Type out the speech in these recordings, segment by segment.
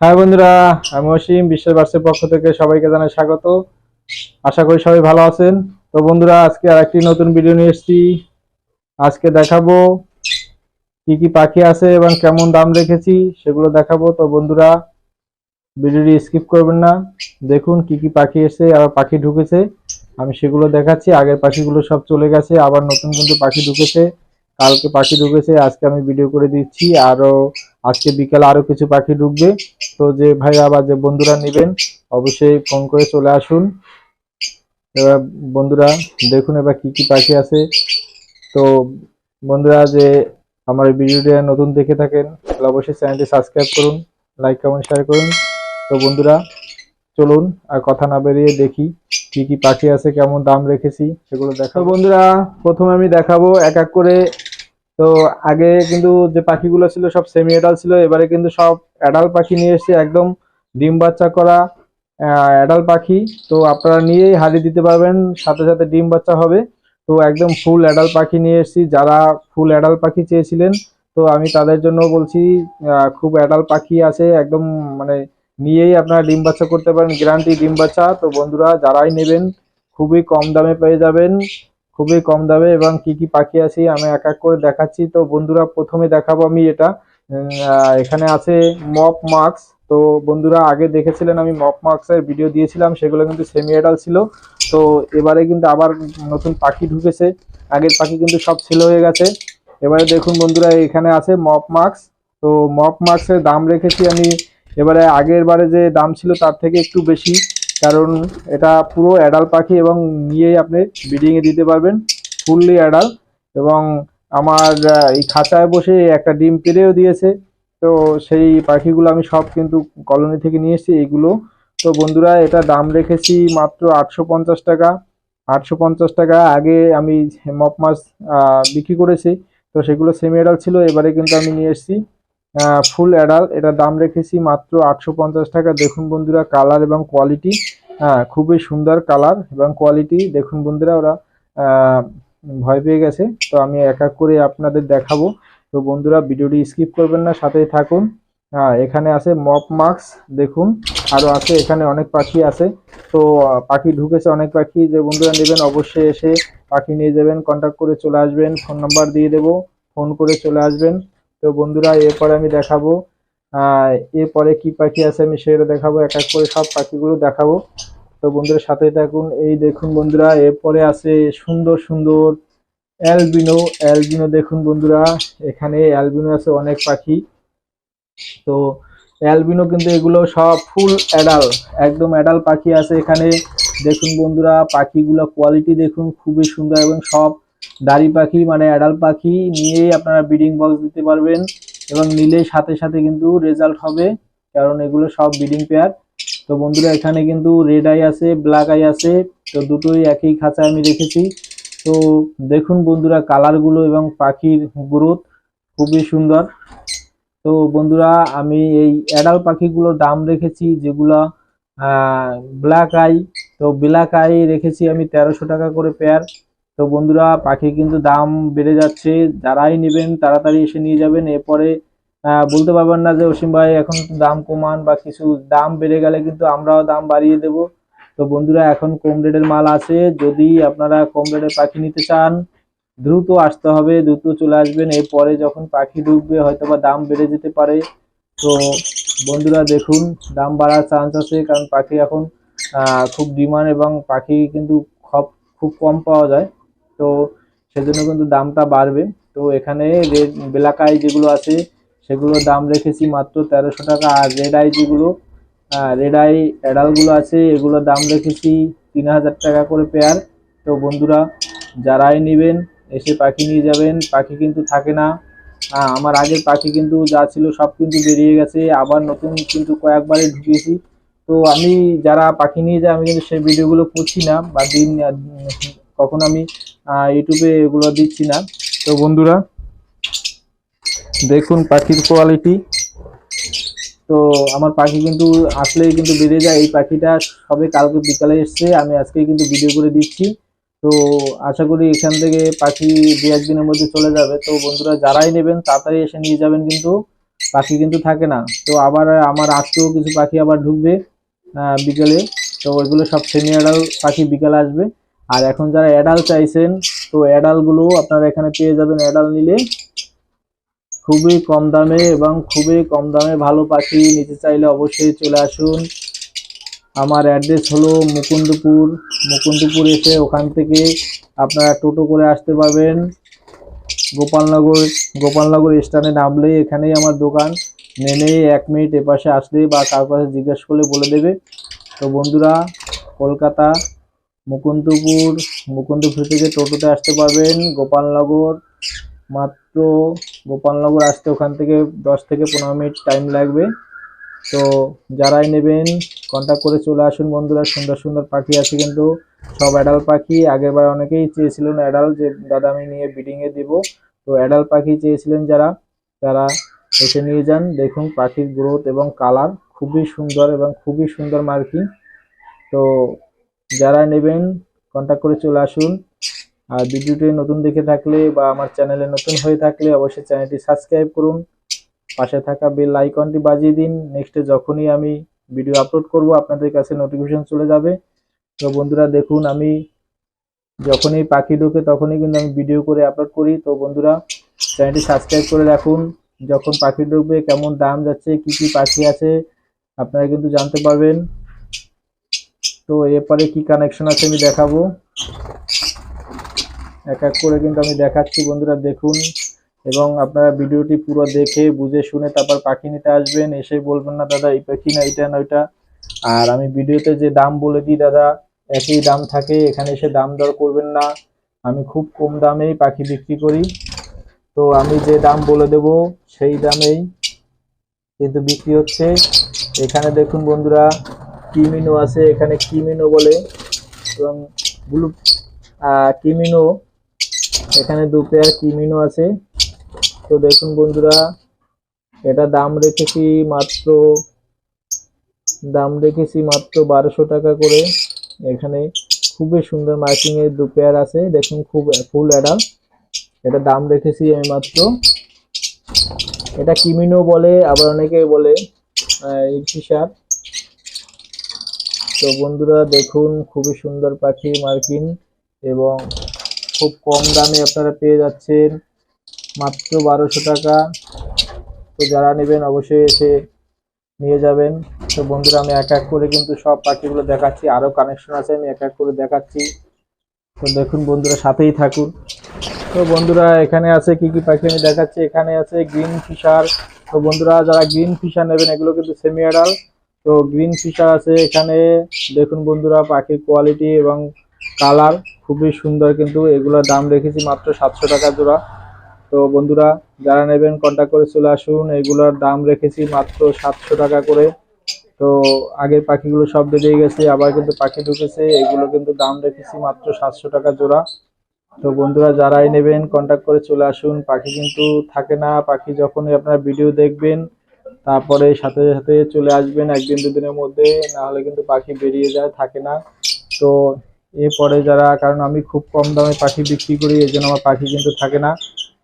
হ্যাঁ বন্ধুরা, আমি অসীম, বিশ্বের বার্সের পক্ষ থেকে সবাইকে জানাই স্বাগত। আশা করি সবাই ভালো আছেন। তো বন্ধুরা, আজকে আর একটি নতুন ভিডিও নিয়ে এসেছি। আজকে দেখাবো কি কি পাখি আছে এবং কেমন দাম রেখেছি সেগুলো দেখাবো। তো বন্ধুরা ভিডিওটি স্কিপ করবেন না। দেখুন কি কি পাখি এসে আবার পাখি ঢুকেছে। আমি সেগুলো দেখাচ্ছি, আগের পাখিগুলো সব চলে গেছে, আবার নতুন কিন্তু পাখি ঢুকেছে। কালকে পাখি ঢুকেছে, আজকে আমি ভিডিও করে দিচ্ছি। আরও আজকে বিকেলে আরও কিছু পাখি ঢুকবে। তো যে ভাইয়া বা যে বন্ধুরা নেবেন, অবশ্যই ফোন করে চলে আসুন। এবার বন্ধুরা, দেখুন এবার কি কি পাখি আছে। তো বন্ধুরা, যে আমার ভিডিওটা নতুন দেখে থাকেন, তাহলে অবশ্যই চ্যানেলটি সাবস্ক্রাইব করুন, লাইক, কমেন্ট শেয়ার করুন। তো বন্ধুরা, চলুন আর কথা না বেরিয়ে দেখি কি কি পাখি আছে, কেমন দাম রেখেছি, সেগুলো দেখাবো। বন্ধুরা, প্রথমে আমি দেখাবো এক এক করে তো আগে কিন্তু যে পাখিগুলো ছিল সব সেমি অ্যাডাল ছিল, এবারে কিন্তু সব অ্যাডাল পাখি নিয়ে এসেছে, একদম ডিম বাচ্চা করা অ্যাডাল পাখি। তো আপনারা নিয়েই হারি দিতে পারবেন, সাথে সাথে ডিম বাচ্চা হবে। তো একদম ফুল অ্যাডাল পাখি নিয়ে এসেছি, যারা ফুল অ্যাডাল পাখি চেয়েছিলেন। তো আমি তাদের জন্য বলছি খুব অ্যাডাল পাখি আছে, একদম মানে নিয়েই আপনারা ডিম বাচ্চা করতে পারেন। গ্যারান্টি ডিম বাচ্চা। তো বন্ধুরা, যারাই নেবেন, খুবই কম দামে পেয়ে যাবেন। খুবই কম দামে এবং কি কি পাখি আছে আমি এক এক করে দেখাচ্ছি। তো বন্ধুরা, প্রথমে দেখাবো আমি এটা। এখানে আছে মপ মার্কস তো বন্ধুরা, আগে দেখেছিলেন আমি মপ মার্কসের ভিডিও দিয়েছিলাম, সেগুলো কিন্তু সেমি অ্যাডাল ছিল। তো এবারে কিন্তু আবার নতুন পাখি ঢুকেছে। আগের পাখি কিন্তু সব ছিল হয়ে গেছে। এবারে দেখুন বন্ধুরা, এখানে আছে মপ মার্কস তো মপ মার্কসের দাম রেখেছি আমি। এবারে আগের বারে যে দাম ছিল তার থেকে একটু বেশি। কারণ এটা পুরো অ্যাডাল পাখি এবং নিয়েই আপনি ব্রিডিং এ দিতে পারবেন ফুললি অ্যাডাল এবং আমার এই খাঁচায় বসে একটা ডিম পেড়েও দিয়েছে। তো সেই পাখিগুলো আমি সব কিন্তু কলোনি থেকে নিয়ে এসেছি এইগুলো তো বন্ধুরা, এটা দাম রেখেছি মাত্র আটশো পঞ্চাশ টাকা। আটশো পঞ্চাশ টাকা আগে আমি মপ মাছ বিক্রি করেছি। তো সেগুলো সেমি অ্যাডাল ছিল, এবারে কিন্তু আমি নিয়ে এসেছি। ফুল অ্যাডাল এটা দাম রেখেছি মাত্র আটশো পঞ্চাশ টাকা। দেখুন বন্ধুরা কালার এবং কোয়ালিটি হ্যাঁ খুবই সুন্দর কালার এবং কোয়ালিটি দেখুন বন্ধুরা, ওরা ভয় পেয়ে গেছে। তো আমি এক এক করে আপনাদের দেখাবো। তো বন্ধুরা, ভিডিওটি স্কিপ করবেন না, সাথেই থাকুন। হ্যাঁ এখানে আছে মপ মার্কস দেখুন। আরও আছে, এখানে অনেক পাখি আছে। তো পাখি ঢুকেছে অনেক পাখি। যে বন্ধুরা নেবেন, অবশ্যই এসে পাখি নিয়ে যাবেন কন্ট্যাক্ট করে চলে আসবেন। ফোন নাম্বার দিয়ে দেবো ফোন করে চলে আসবেন। তো বন্ধুরা, এরপরে আমি দেখাবো এরপরে কি পাখি আছে আমি সেটা দেখাবো, এক এক করে সব পাখিগুলো দেখাবো। তো বন্ধুরা, সাথে থাকুন। এই দেখুন বন্ধুরা, এরপরে আছে সুন্দর সুন্দর অ্যালবিনো। অ্যালবিনো দেখুন বন্ধুরা, এখানে অ্যালবিনো আছে অনেক পাখি। তো অ্যালবিনো কিন্তু এগুলো সব ফুল অ্যাডাল, একদম অ্যাডাল পাখি আছে এখানে। দেখুন বন্ধুরা, পাখিগুলো কোয়ালিটি দেখুন খুবই সুন্দর এবং সব দাড়ি পাখি মানে অ্যাডাল পাখি নিয়েই আপনারা ব্রিডিং বক্স দিতে পারবেন এবং নিলে সাথে সাথে কিন্তু রেজাল্ট হবে, কারণ এগুলো সব ব্রিডিং পেয়ার তো বন্ধুরা, এখানে কিন্তু রেড আই আছে ব্ল্যাক আই আছে, তো দুটোই একই খাঁচায় আমি রেখেছি। তো দেখুন বন্ধুরা কালারগুলো এবং পাখির গ্রোথ খুবই সুন্দর। তো বন্ধুরা, আমি এই অ্যাডাল পাখিগুলোর দাম রেখেছি, যেগুলা ব্ল্যাক আই তো ব্ল্যাক আই রেখেছি আমি তেরোশো টাকা করে পেয়ার তো বন্ধুরা পাখি কিন্তু দাম বেড়ে যাচ্ছে। যারাই নেবেন তাড়াতাড়ি এসে নিয়ে যাবেন। এরপরে বলতে পারবেন না যে অসীম ভাই এখন দাম কমান বা কিছু দাম বেড়ে গেলে কিন্তু আমরাও দাম বাড়িয়ে দেব। তো বন্ধুরা, এখন কম রেটের মাল আছে। যদি আপনারা কম রেটের পাখি নিতে চান, দ্রুত আসতে হবে, দ্রুত চলে আসবেন। এরপরে যখন পাখি ঢুকবে হয়তো বা দাম বেড়ে যেতে পারে। তো বন্ধুরা, দেখুন, দাম বাড়ার চান্স আছে, কারণ পাখি এখন খুব ডিমান্ড এবং পাখি কিন্তু খুব কম পাওয়া যায়। তো সেজন্য কিন্তু দামটা বাড়বে। তো এখানে রেড ব্ল্যাক আই যেগুলো আছে সেগুলোর দাম রেখেছি মাত্র তেরোশো টাকা। আর রেড আই যেগুলো রেড আই অ্যাডালগুলো আছে এগুলোর দাম রেখেছি তিন হাজার টাকা করে পেয়ার তো বন্ধুরা, যারাই নেবেন, এসে পাখি নিয়ে যাবেন। পাখি কিন্তু থাকে না। আমার আগের পাখি কিন্তু যা ছিল সব কিন্তু বেরিয়ে গেছে। আবার নতুন কিন্তু কয়েকবারই ঢুকিয়েছি। তো আমি যারা পাখি নিয়ে যায়, আমি কিন্তু সেই ভিডিওগুলো করছি না। বা দিন, কখন আমি ইউটিউবে এগুলো দিচ্ছি না। তো বন্ধুরা, দেখুন পাখির কোয়ালিটি তো আমার পাখি কিন্তু আসলেই কিন্তু বেড়ে যায়। এই পাখিটা সবে কালকে বিকালে এসছে, আমি আজকে কিন্তু ভিডিও করে দিচ্ছি। তো আশা করি এখান থেকে পাখি দু একদিনের মধ্যে চলে যাবে। তো বন্ধুরা, যারাই নেবেন, তাড়াতাড়ি এসে নিয়ে যাবেন কিন্তু। পাখি কিন্তু থাকে না। তো আবার আমার আজকেও কিছু পাখি আবার ঢুকবে বিকেলে। তো ওইগুলো সব সেমি অ্যাডাল পাখি বিকেলে আসবে। আর এখন যারা অ্যাডাল চাইছেন, তো অ্যাডালগুলো আপনারা এখানে পেয়ে যাবেন অ্যাডাল নিলে। খুবই কম দামে এবং খুবই কম দামে ভালো পাখি নিতে চাইলে অবশ্যই চলে আসুন। আমার অ্যাড্রেস হলো মুকুন্দপুর। মুকুন্দপুর এসে ওখান থেকে আপনারা টোটো করে আসতে পারবেন। গোপালনগর গোপালনগর স্ট্যান্ডে নামলেই এখানেই আমার দোকান। নেমে এক মিনিট এপাশে আসলে বা কার পাশে জিজ্ঞেস করলে বলে দেবে। তো বন্ধুরা, কলকাতা মুকুন্দপুর মুকুন্দপুর থেকে টোটোতে আসতে পারবেন, গোপালনগর, মাত্র গোপালনগর আসতে ওখান থেকে দশ থেকে পনেরো মিনিট টাইম লাগবে। তো যারাই নেবেন কন্ট্যাক্ট করে চলে আসুন বন্ধুরা, সুন্দর সুন্দর পাখি আছে কিন্তু, সব অ্যাডাল পাখি। আগেরবার অনেকেই চেয়েছিলেন অ্যাডাল যে, দাদা, আমি নিয়ে ব্রিডিংয়ে দিব। তো অ্যাডাল পাখি চেয়েছিলেন যারা, তারা এসে নিয়ে যান। দেখুন পাখির গ্রোথ এবং কালার খুবই সুন্দর এবং খুবই সুন্দর মার্কিং। তো যারা নেবেন কন্ট্যাক্ট করে চলে আসুন। আর ভিডিওটি নতুন দেখে থাকলে বা আমার চ্যানেলে নতুন হয়ে থাকলে অবশ্যই চ্যানেলটি সাবস্ক্রাইব করুন। পাশে থাকা বেল আইকনটি বাজিয়ে দিন। নেক্সটে যখনই আমি ভিডিও আপলোড করব, আপনাদের কাছে নোটিফিকেশন চলে যাবে। তো বন্ধুরা, দেখুন আমি যখনই পাখি ঢোকে তখনই কিন্তু আমি ভিডিও করে আপলোড করি। তো বন্ধুরা, চ্যানেলটি সাবস্ক্রাইব করে রাখুন। যখন পাখি ঢুকবে, কেমন দাম যাচ্ছে, কি কি পাখি আছে, আপনারা কিন্তু জানতে পারবেন। তো এরপরে কি কানেকশন আছে আমি দেখাবো? এক এক করে কিন্তু আমি দেখাচ্ছি বন্ধুরা, দেখুন। এবং আপনারা ভিডিওটি পুরো দেখে, বুঝে শুনে তারপর পাখি নিতে আসবেন, এসে বলবেন না, দাদা, এই পাখি না এটা না, ওইটা। আর আমি ভিডিওতে যে দাম বলে দিই, দাদা, একই দাম থাকে, এখানে এসে দাম দর করবেন না। আমি খুব কম দামেই পাখি বিক্রি করি। তো আমি যে দাম বলে দেব, সেই দামেই কিন্তু বিক্রি হচ্ছে। এখানে দেখুন বন্ধুরা কিমিনো আছে, এখানে কিমিনো বলে, এবং ব্লু কিমিনো এখানে দু পেয়ার কিমিনো আছে। তো দেখুন বন্ধুরা, এটা দাম রেখেছি মাত্র, দাম রেখেছি মাত্র বারোশো টাকা করে। এখানে খুবই সুন্দর মার্কিং এর দু পেয়ার আছে, দেখুন খুব ফুল অ্যাডাল এটা দাম রেখেছি আমি মাত্র। এটা কিমিনো বলে, আবার অনেকে বলে ইনফিশার তো বন্ধুরা দেখুন, খুবই সুন্দর পাখি মার্কিন এবং খুব কম দামে আপনারা পেয়ে যাচ্ছেন, মাত্র বারোশো টাকা। তো যারা নেবেন অবশ্যই এসে নিয়ে যাবেন। তো বন্ধুরা, আমি এক এক করে কিন্তু সব পাখিগুলো দেখাচ্ছি আরও কানেকশন আছে, আমি এক এক করে দেখাচ্ছি। তো দেখুন বন্ধুরা, সাথেই থাকুন। তো বন্ধুরা, এখানে আছে কি কি পাখি আমি দেখাচ্ছি? এখানে আছে গ্রিন ফিশার তো বন্ধুরা, যারা গ্রিন ফিশার নেবেন, এগুলো কিন্তু সেমি অ্যাডাল তো গ্রিন ফিশার আছে এখানে। দেখুন বন্ধুরা, পাখির কোয়ালিটি এবং কালার খুবই সুন্দর কিন্তু এগুলোর দাম রেখেছি মাত্র সাতশো টাকা জোড়া। তো বন্ধুরা, যারা নেবেন কন্ট্যাক্ট করে চলে আসুন, এগুলোর দাম রেখেছি মাত্র সাতশো টাকা করে। তো আগের পাখিগুলো সব বেরিয়ে গেছে, আবার কিন্তু পাখি ঢুকেছে, এগুলো কিন্তু দাম রেখেছি মাত্র সাতশো টাকা জোড়া। তো বন্ধুরা, যারাই নেবেন কন্ট্যাক্ট করে চলে আসুন, পাখি কিন্তু থাকে না। পাখি যখনই আপনারা ভিডিও দেখবেন তারপরে সাথে সাথে চলে আসবেন একদিন দুদিনের মধ্যে না হলে কিন্তু পাখি বেরিয়ে যায় থাকে না। তো এরপরে যারা কারণ আমি খুব কম দামে পাখি বিক্রি করি এই জন্য আমার পাখি কিন্তু থাকে না।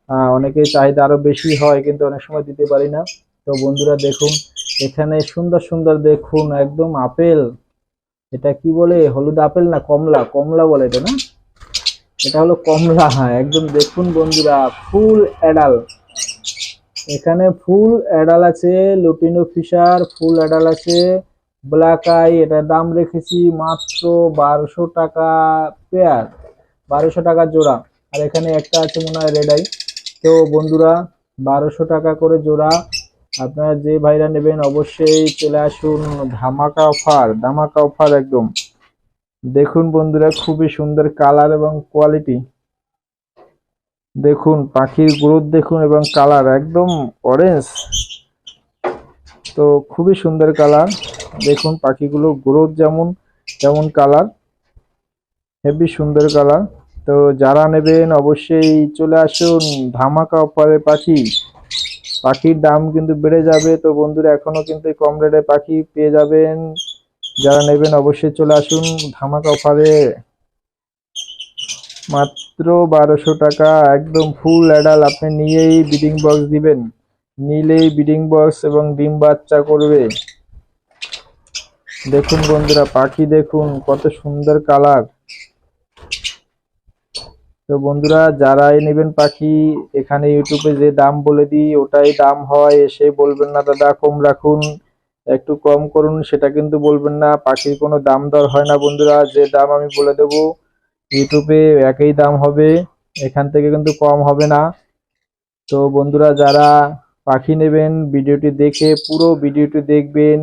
আহ, অনেকের চাহিদা আরও বেশি হয় কিন্তু অনেক সময় দিতে পারি না। তো বন্ধুরা দেখুন এখানে সুন্দর সুন্দর দেখুন একদম আপেল। এটা কি বলে? হলুদ আপেল না কমলা? কমলা বলে এটা না? এটা হলো কমলা হ্যাঁ একদম দেখুন বন্ধুরা ফুল অ্যাডাল এখানে ফুল অ্যাডাল আছে লুটিনো ফিশার ফুল অ্যাডাল আছে ব্ল্যাক আই এটার দাম রেখেছি মাত্র বারোশো টাকা পেয়ার বারোশো টাকা জোড়া। আর এখানে একটা আছে মনে হয় রেড আই তো বন্ধুরা, বারোশো টাকা করে জোড়া। আপনারা যে ভাইরা নেবেন অবশ্যই চলে আসুন ধামাকা অফার ধামাকা অফার একদম। দেখুন বন্ধুরা, খুবই সুন্দর কালার এবং কোয়ালিটি দেখুন, পাখির গ্রোথ দেখুন এবং কালার একদম অরেঞ্জ তো খুবই সুন্দর কালার। দেখুন পাখিগুলো গ্রোথ যেমন, তেমন কালার। হেভি সুন্দর কালার। তো যারা নেবেন, অবশ্যই চলে আসুন ধামাকা অফারে পাখি। পাখির দাম কিন্তু বেড়ে যাবে। তো বন্ধুরা এখনও কিন্তু কম রেটে পাখি পেয়ে যাবেন। যারা নেবেন, অবশ্যই চলে আসুন ধামাকা অফারে। মাত্র বারোশো টাকা, একদম ফুল অ্যাডাল আপনি নিয়েই বিডিং বক্স দিবেন। নিলেই ব্রিডিং বক্স এবং ডিম বাচ্চা করবে। দেখুন বন্ধুরা, পাখি দেখুন, কত সুন্দর কালার তো বন্ধুরা, যারাই নেবেন পাখি, এখানে ইউটিউবে যে দাম বলে দিই, ওটাই দাম হয়, এসে বলবেন না, দাদা, কম রাখুন, একটু কম করুন। সেটা কিন্তু বলবেন না, পাখির কোনো দাম দর হয় না বন্ধুরা, যে দাম আমি বলে দেব ইউটিউবে একই দাম হবে, এখান থেকে কিন্তু কম হবে না। তো বন্ধুরা, যারা পাখি নেবেন, ভিডিওটি দেখে পুরো ভিডিওটি দেখবেন,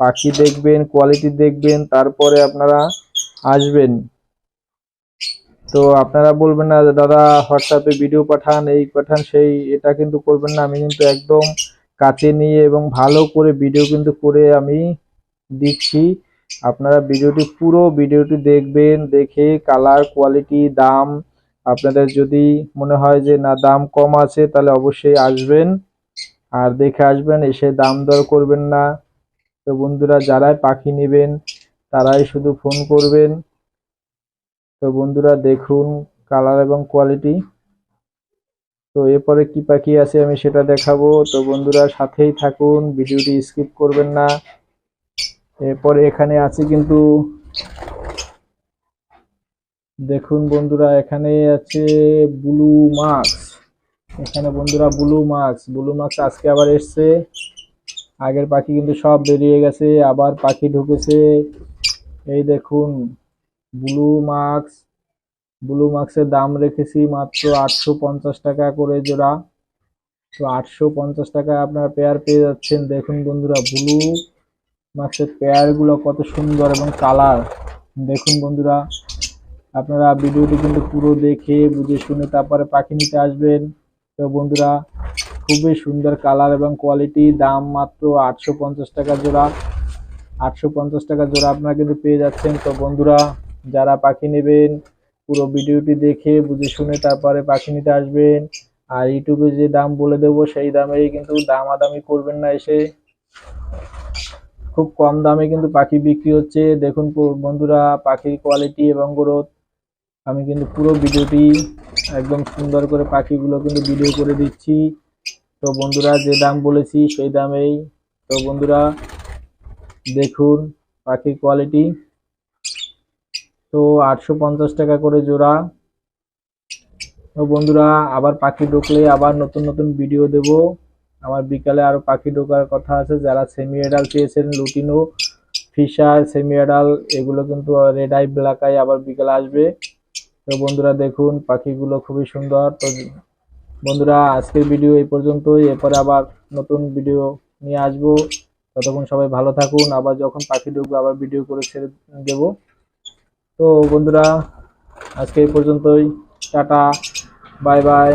পাখি দেখবেন কোয়ালিটি দেখবেন, তারপরে আপনারা আসবেন। তো আপনারা বলবেন না, দাদা হোয়াটসঅ্যাপে ভিডিও পাঠান, এই পাঠান, সেই, এটা কিন্তু করবেন না। আমি কিন্তু একদম কাছে নিয়ে এবং ভালো করে ভিডিও কিন্তু করে আমি দিচ্ছি। আপনারা ভিডিওটি, পুরো ভিডিওটি দেখবেন, দেখে কালার কোয়ালিটি দাম, আপনাদের যদি মনে হয় যে না, দাম কম আছে, তাহলে অবশ্যই আসবেন। আর দেখে আসবেন, এসে দাম দর করবেন না। তো বন্ধুরা, যারাই পাখি নেবেন, তারাই শুধু ফোন করবেন। তো বন্ধুরা, দেখুন কালার এবং কোয়ালিটি তো এরপরে কি পাখি আছে আমি সেটা দেখাবো। তো বন্ধুরা, সাথেই থাকুন, ভিডিওটি স্কিপ করবেন না। এরপরে এখানে আছে কিন্তু, দেখুন বন্ধুরা, এখানে আছে ব্লু মাক্স এখানে বন্ধুরা ব্লু মাক্স ব্লু মাক্স আজকে আবার এসছে। আগের পাখি কিন্তু সব বেরিয়ে গেছে, আবার পাখি ঢুকেছে। এই দেখুন, ব্লু মাক্স ব্লু মাক্সের দাম রেখেছি মাত্র আটশো পঞ্চাশ টাকা করে জোড়া। তো আটশো টাকায় আপনারা পেয়ার পেয়ে যাচ্ছেন। দেখুন বন্ধুরা, ব্লু মাক্সের পেয়ারগুলো কত সুন্দর এবং কালার। দেখুন বন্ধুরা, আপনারা ভিডিওটি কিন্তু পুরো দেখে বুঝে শুনে তারপরে পাখি নিতে আসবেন। তো বন্ধুরা, খুবই সুন্দর কালার এবং কোয়ালিটি, দাম মাত্র আটশো পঞ্চাশ টাকা জোড়া। আটশো পঞ্চাশ টাকা জোড়া আপনারা কিন্তু পেয়ে যাচ্ছেন। তো বন্ধুরা, যারা পাখি নেবেন, পুরো ভিডিওটি দেখে বুঝে শুনে তারপরে পাখি নিতে আসবেন। আর ইউটিউবে যে দাম বলে দেবো, সেই দামেই কিন্তু দামাদামি করবেন না এসে। খুব কম দামে কিন্তু পাখি বিক্রি হচ্ছে। দেখুন বন্ধুরা, পাখির কোয়ালিটি এবং গ্রোথ আমি কিন্তু পুরো ভিডিওটি একদম সুন্দর করে পাখিগুলো কিন্তু ভিডিও করে দিচ্ছি। তো বন্ধুরা, যে দাম বলেছি সেই দামেই। তো বন্ধুরা, দেখুন পাখির কোয়ালিটি তো আটশো পঞ্চাশ টাকা করে জোড়া। তো বন্ধুরা, আবার পাখি ঢুকলে আবার নতুন নতুন ভিডিও দেব। আমার বিকালে আরও পাখি ঢোকার কথা আছে, যারা সেমি এডাল চেয়েছেন লুটিনো, ফিশার সেমি এডাল এগুলো কিন্তু রেড আই ব্ল্যাক আই আবার বিকালে আসবে। তো বন্ধুরা দেখুন, পাখিগুলো খুবই সুন্দর। তো বন্ধুরা, আজকের ভিডিও এই পর্যন্তই। এরপরে আবার নতুন ভিডিও নিয়ে আসব। ততক্ষণ সবাই ভালো থাকুন। আবার যখন পাখি ঢুকবো, আবার ভিডিও করে ছেড়ে দেব। তো বন্ধুরা, আজকে এই পর্যন্তই। Tata bye bye